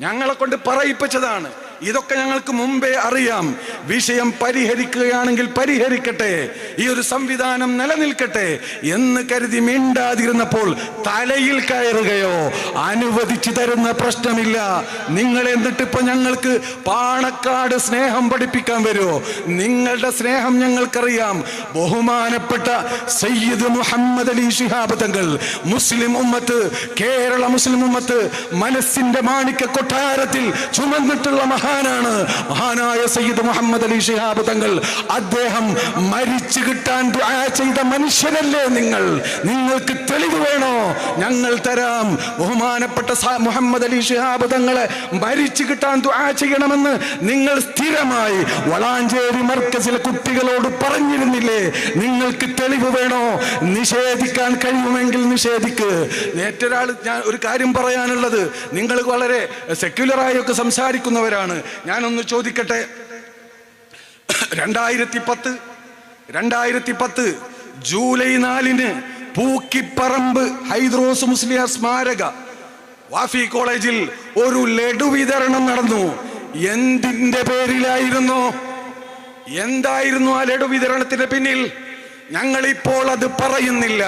ഞങ്ങളെ കൊണ്ട് പറയിപ്പിച്ചതാണ്. ഇതൊക്കെ ഞങ്ങൾക്ക് മുമ്പേ അറിയാം. വിഷയം പരിഹരിക്കുകയാണെങ്കിൽ പരിഹരിക്കട്ടെ. ഈ ഒരു സംവിധാനം നിലനിൽക്കട്ടെ എന്ന് കരുതി മിണ്ടാതിരുന്നപ്പോൾ തലയിൽ കയറുകയോ അനുവദിച്ചു തരുന്ന പ്രശ്നമില്ല. നിങ്ങൾ എന്നിട്ട് ഇപ്പൊ ഞങ്ങൾക്ക് പാണക്കാട് സ്നേഹം പഠിപ്പിക്കാൻ വരുമോ നിങ്ങളുടെ സ്നേഹം ഞങ്ങൾക്കറിയാം. ബഹുമാനപ്പെട്ട സയ്യിദ് മുഹമ്മദ് അലി ശിഹാബ് തങ്ങൾ മുസ്ലിം ഉമ്മത്ത് കേരള മുസ്ലിം ഉമ്മത്ത് മനസ്സിന്റെ മാണിക്യ കൊട്ടാരത്തിൽ ചുമന്നിട്ടുള്ള മഹാനാണ്. മഹാനായ സയ്യിദ് മുഹമ്മദ് അലി ഷിഹാബ് തങ്ങൾ. അദ്ദേഹം മരിച്ചു കിട്ടാൻ ചെയ്ത മനുഷ്യനല്ലേ നിങ്ങൾ? നിങ്ങൾക്ക് തെളിവ് വേണോ? ഞങ്ങൾ തരാം. ബഹുമാനപ്പെട്ട മുഹമ്മദ് അലി ഷിഹാബ് തങ്ങളെ മരിച്ചു കിട്ടാൻ ദുആ ചെയ്യണമെന്ന് നിങ്ങൾ സ്ഥിരമായി വളാഞ്ചേരി മർക്കസിലെ കുട്ടികളോട് പറഞ്ഞിരുന്നില്ലേ. നിങ്ങൾക്ക് തെളിവ് വേണോ? നിഷേധിക്കാൻ കഴിയുമെങ്കിൽ നിഷേധിക്ക്. മറ്റൊരാൾ ഞാൻ ഒരു കാര്യം പറയാനുള്ളത്. നിങ്ങൾ വളരെ സെക്യുലറായൊക്കെ സംസാരിക്കുന്നവരാണ്. ഞാനൊന്ന് ചോദിക്കട്ടെ? രണ്ടായിരത്തി പത്ത് രണ്ടായിരത്തി പത്ത് ജൂലൈ നാലിന് പൂക്കിപ്പറമ്പ് ഹൈദ്രോസ് മുസ്ലിയ സ്മാരക വാഫി കോളേജിൽ ഒരു ലഡു വിതരണം നടന്നു. എന്തിന്റെ പേരിലായിരുന്നു? എന്തായിരുന്നു ആ ലഡു വിതരണത്തിന് പിന്നിൽ? ഞങ്ങൾ ഇപ്പോൾ അത് പറയുന്നില്ല.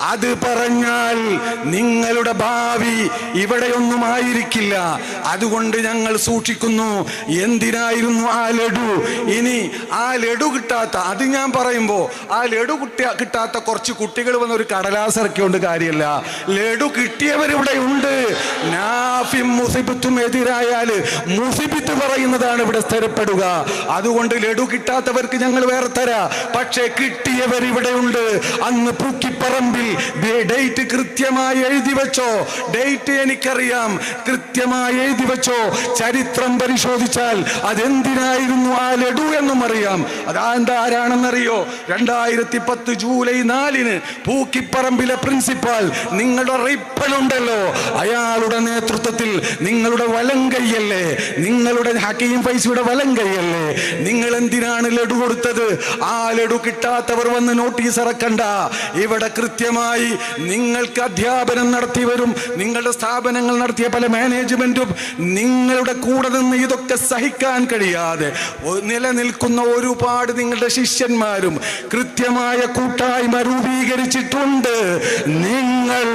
അത് പറഞ്ഞാൽ നിങ്ങളുടെ ഭാവി ഇവിടെയൊന്നും ആയിരിക്കില്ല അതുകൊണ്ട് ഞങ്ങൾ സൂക്ഷിക്കുന്നു. എന്തിനായിരുന്നു ആ ലഡു? ഇനി ആ ലഡു കിട്ടാത്ത അത് ഞാൻ പറയുമ്പോൾ ആ ലഡു കിട്ടിയ കിട്ടാത്ത കുറച്ച് കുട്ടികൾ വന്ന ഒരു കടലാസ് ഇറക്കിയോണ്ട് കാര്യമല്ല ലഡു കിട്ടിയവരിവിടെ ഉണ്ട്. നാഫിം മുസിബത്തും എതിരായാൽ മുസിബിത്ത് പറയുന്നതാണ് ഇവിടെ സ്ഥിരപ്പെടുക. അതുകൊണ്ട് ലഡു കിട്ടാത്തവർക്ക് ഞങ്ങൾ വേറെ തരാ. പക്ഷേ കിട്ടിയവർ ഇവിടെ ഉണ്ട്. അന്ന് പൂക്കിപ്പറമ്പിൽ ഡേറ്റ് കൃത്യമായി എഴുതി വെച്ചോ. ഡേറ്റ് എനിക്കറിയാം. കൃത്യമായി എഴുതി വെച്ചോ. ചരിത്രം പരിശോധിച്ചാൽ അതെന്തിനായിരുന്നു ആ ലഡു എന്നും അറിയാം. അതാ എന്താ ആരാണെന്നറിയോ? രണ്ടായിരത്തി പത്ത് ജൂലൈ നാലിന് പൂക്കിപ്പറമ്പിലെ പ്രിൻസിപ്പാൾ നിങ്ങളുടെ റിപ്പലുണ്ടല്ലോ അയാളുടെ നേതൃത്വത്തിൽ നിങ്ങളുടെ വലം കൈയല്ലേ? നിങ്ങളുടെ ഹക്കീം പൈസയുടെ വലം കൈയല്ലേ? നിങ്ങൾ എന്തിനാണ് ലഡു കൊടുത്തത്? ആ ലഡു കിട്ടാത്തവർ വന്ന് നോട്ടീസ് ഇറക്കണ്ട. ഇവിടെ കൃത്യമായി നിങ്ങൾക്ക് അധ്യാപനം നടത്തിയവരും നിങ്ങളുടെ സ്ഥാപനങ്ങൾ നടത്തിയ പല മാനേജ്മെന്റും നിങ്ങളുടെ കൂടെ നിന്ന് ഇതൊക്കെ സഹിക്കാൻ കഴിയാതെ നിലനിൽക്കുന്ന ഒരുപാട് നിങ്ങളുടെ ശിഷ്യന്മാരും കൃത്യമായ കൂട്ടായ്മ രൂപീകരിച്ചിട്ടുണ്ട്. നിങ്ങൾ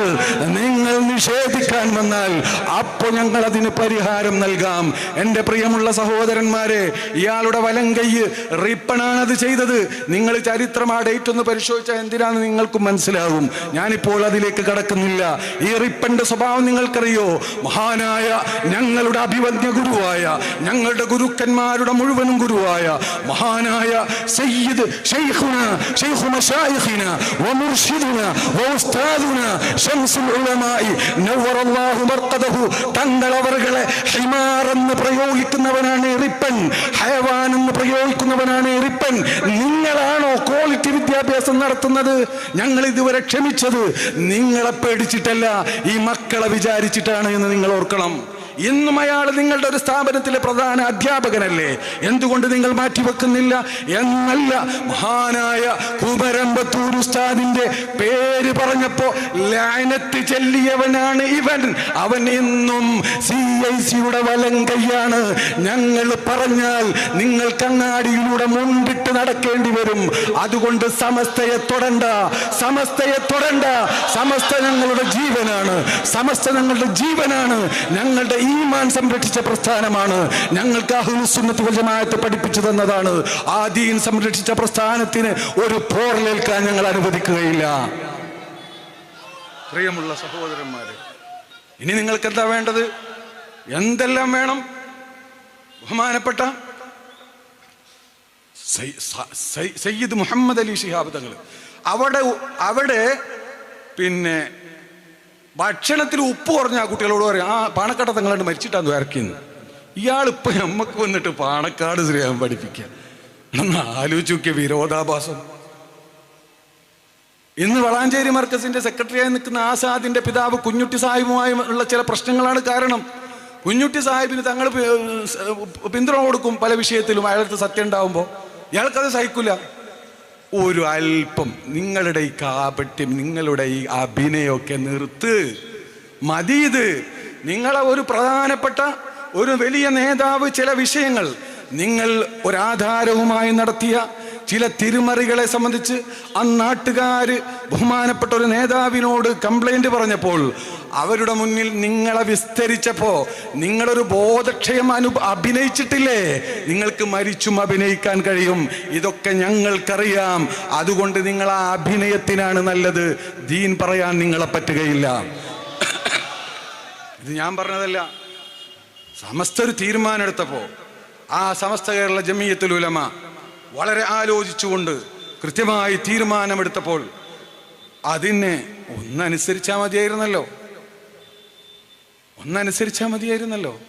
നിങ്ങൾ നിഷേധിക്കാൻ വന്നാൽ അപ്പോൾ ഞങ്ങൾ അതിന് പരിഹാരം നൽകാം. എന്റെ പ്രിയമുള്ള സഹോദരന്മാരെ ഇയാളുടെ വലം കൈ അത് ചെയ്തത്. നിങ്ങൾ ചരിത്രം ആ ഡേറ്റ് ഒന്ന് പരിശോധിച്ചാൽ എന്തിനാന്ന് നിങ്ങൾക്ക് മനസ്സിലാകും. ഞാനിപ്പോൾ അതിലേക്ക് കടക്കുന്നില്ല. ഈ റിപ്പന്റെ സ്വഭാവം നിങ്ങൾക്കറിയോ? മഹാനായ ഞങ്ങളുടെ അഭിവന്യ ഗുരുവായ ഞങ്ങളുടെ ഗുരുക്കന്മാരുടെ മുഴുവനും ഗുരുവായ മഹാനായ സയ്യിദ് ഷെയ്ഖുന ഷെയ്ഖു മശായിഖിന വമുർഷിദുന വഉസ്താദുന ശംസുൽ ഉലമായി നവ്വറല്ലാഹു മർഖദഹു തങ്ങൾ അവരുടെ ഹിമാർ എന്ന് പ്രയോഗിക്കുന്നവനാണ് എറിപ്പൻ റിപ്പൻ ഹയവാൻ എന്ന് പ്രയോഗിക്കുന്നവനാണ് എറിപ്പൻ നിങ്ങളാണോ ക്വാളിറ്റി വിദ്യാഭ്യാസം നടത്തുന്നത്? ഞങ്ങൾ ഇതുവരെ ക്ഷമിച്ചത് നിങ്ങളെ പേടിച്ചിട്ടല്ല ഈ മക്കളെ വിചാരിച്ചിട്ടാണ് എന്ന് നിങ്ങൾ ഓർക്കണം. ഇന്നും അയാൾ നിങ്ങളുടെ ഒരു സ്ഥാപനത്തിലെ പ്രധാന അധ്യാപകനല്ലേ? എന്തുകൊണ്ട് നിങ്ങൾ മാറ്റിവെക്കുന്നില്ല? എന്നല്ല മഹാനായ കുമരമ്പത്തൂർ ഉസ്താദിന്റെ പേര് പറഞ്ഞപ്പോ ലാനത്ത് ചെല്ലിയവനാണ് ഇവൻ. അവൻ ഇന്നും സി ഐ സിയുടെ വലം കൈയാണ്. ഞങ്ങൾ പറഞ്ഞാൽ നിങ്ങൾ കണ്ണാടിയിലൂടെ മുണ്ടിട്ട് നടക്കേണ്ടി വരും. അതുകൊണ്ട് സമസ്തയെ തൊടണ്ട സമസ്തയെ തൊടണ്ട. സമസ്ത ഞങ്ങളുടെ ജീവനാണ്. സമസ്ത ഞങ്ങളുടെ ജീവനാണ്. ഞങ്ങളുടെ ഈമാൻ സംരക്ഷിച്ച പ്രസ്ഥാനമാണ് ഞങ്ങൾക്ക് അഹ്ലുസുന്നത്ത് വൽ ജമാഅത്ത് പഠിപ്പിച്ചു തന്നതാണ്. ആ ദീൻ സംരക്ഷിച്ച പ്രസ്ഥാനത്തിന് ഒരു പോറലേൽക്കാൻ ഞങ്ങൾ അനുവദിക്കുകയില്ല. പ്രിയമുള്ള സഹോദരന്മാരെ ഇനി നിങ്ങൾക്ക് എന്താ വേണ്ടത്? എന്തെല്ലാം വേണം? ബഹുമാനപ്പെട്ട സയ്യിദ് മുഹമ്മദ് അലി ശിഹാബ് തങ്ങൾ അവിടെ അവിടെ പിന്നെ ഭക്ഷണത്തിൽ ഉപ്പ് കുറഞ്ഞ ആ കുട്ടികളോട് പറയും ആ പാണക്കാട്ട തങ്ങളാണ്ട് മരിച്ചിട്ടാന്ന് ഇറക്കിയെന്ന് ഇയാളിപ്പോ നമ്മക്ക് വന്നിട്ട് പാണക്കാട് ശ്രീയാൻ പഠിപ്പിക്കുക ഒന്ന് ആലോചിച്ച് നോക്കിയ വിരോധാഭാസം. ഇന്ന് വളാഞ്ചേരി മർക്കസിന്റെ സെക്രട്ടറിയായി നിൽക്കുന്ന ആസാദിന്റെ പിതാവ് കുഞ്ഞുട്ടി സാഹിബുമായി ഉള്ള ചില പ്രശ്നങ്ങളാണ് കാരണം. കുഞ്ഞുട്ടി സാഹിബിന് തങ്ങൾ പിന്തുണ കൊടുക്കും പല വിഷയത്തിലും. അയാൾക്ക് സത്യം ഉണ്ടാവുമ്പോൾ ഇയാൾക്കത് സഹിക്കില്ല ഒരു അല്പം നിങ്ങളുടെ ഈ കാപട്യം നിങ്ങളുടെ ഈ അഭിനയമൊക്കെ നിർത്ത്. മതി ഇത്. നിങ്ങളെ ഒരു പ്രധാനപ്പെട്ട ഒരു വലിയ നേതാവ് ചില വിഷയങ്ങൾ. നിങ്ങൾ ഒരാധാരവുമായി നടത്തിയ ചില തിരുമറികളെ സംബന്ധിച്ച് അന്നാട്ടുകാർ ബഹുമാനപ്പെട്ട ഒരു നേതാവിനോട് കംപ്ലൈന്റ് പറഞ്ഞപ്പോൾ അവരുടെ മുന്നിൽ നിങ്ങളെ വിസ്തരിച്ചപ്പോ നിങ്ങളൊരു ബോധക്ഷയം അനു അഭിനയിച്ചിട്ടില്ലേ? നിങ്ങൾക്ക് മരിച്ചും അഭിനയിക്കാൻ കഴിയും. ഇതൊക്കെ ഞങ്ങൾക്കറിയാം. അതുകൊണ്ട് നിങ്ങൾ ആ അഭിനയത്തിനാണ് നല്ലത്. ദീൻ പറയാൻ നിങ്ങളെ പറ്റുകയില്ല. ഇത് ഞാൻ പറഞ്ഞതല്ല. സമസ്ത ഒരു തീരുമാനം എടുത്തപ്പോ ആ സമസ്ത കേരള ജമീയത്തുൽ ഉലമ വളരെ ആലോചിച്ചുകൊണ്ട് കൃത്യമായി തീരുമാനമെടുത്തപ്പോൾ അതിനെ ഒന്നനുസരിച്ചാൽ മതിയായിരുന്നല്ലോ. ഒന്നനുസരിച്ചാൽ മതിയായിരുന്നല്ലോ.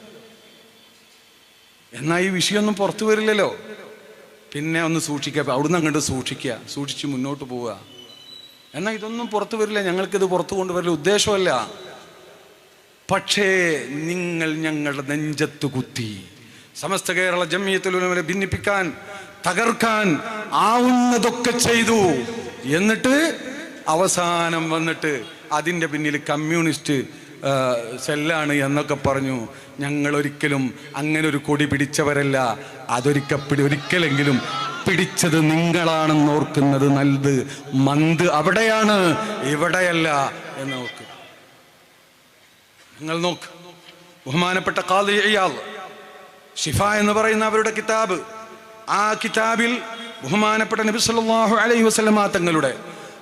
എന്നാൽ ഈ വിഷയമൊന്നും പുറത്തു വരില്ലല്ലോ. പിന്നെ ഒന്ന് സൂക്ഷിക്കുക. അവിടുന്ന് അങ്ങോട്ട് സൂക്ഷിക്കുക. സൂക്ഷിച്ച് മുന്നോട്ട് പോവുക. എന്നാൽ ഇതൊന്നും പുറത്തു വരില്ല. ഞങ്ങൾക്കിത് പുറത്തു കൊണ്ടുവരില്ല ഉദ്ദേശമല്ല. പക്ഷേ നിങ്ങൾ ഞങ്ങളുടെ നെഞ്ചത്ത് കുത്തി. സമസ്ത കേരള ജമ്മിയത്തിൽ ഭിന്നിപ്പിക്കാൻ തകർക്കാൻ ആവുന്നതൊക്കെ ചെയ്തു. എന്നിട്ട് അവസാനം വന്നിട്ട് അതിന്റെ പിന്നിൽ കമ്മ്യൂണിസ്റ്റ് സെല്ലാണ് എന്നൊക്കെ പറഞ്ഞു. ഞങ്ങൾ ഒരിക്കലും അങ്ങനെ ഒരു കൊടി പിടിച്ചവരല്ല. അതൊരിക്ക പിടി ഒരിക്കലെങ്കിലും പിടിച്ചത് നിങ്ങളാണെന്ന് ഓർക്കുന്നത് നല്ലത്. മന്ത് അവിടെയാണ് ഇവിടെയല്ല എന്ന് നോക്ക്. നിങ്ങൾ നോക്ക്. ബഹുമാനപ്പെട്ട ഇയാൾ ഷിഫ എന്ന് പറയുന്ന അവരുടെ കിതാബ്. ആ കിതാബിൽ ബഹുമാനപ്പെട്ട നബി സല്ലല്ലാഹു അലൈഹി വസല്ലമ തങ്ങളുടെ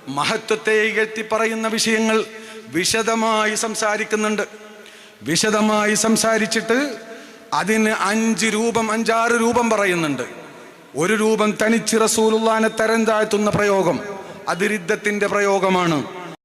മഹത്വത്തെ ഇകഴ്ത്തി പറയുന്ന വിഷയങ്ങൾ വിശദമായി സംസാരിക്കുന്നുണ്ട്. വിശദമായി സംസാരിച്ചിട്ട് അതിന് അഞ്ച് രൂപം അഞ്ചാറ് രൂപം പറയുന്നുണ്ട്. ഒരു രൂപം തനിച്ച് റസൂലുള്ളാനെ തരം താഴ്ത്തുന്ന പ്രയോഗം അത് രിദ്ധത്തിന്റെ പ്രയോഗമാണ്.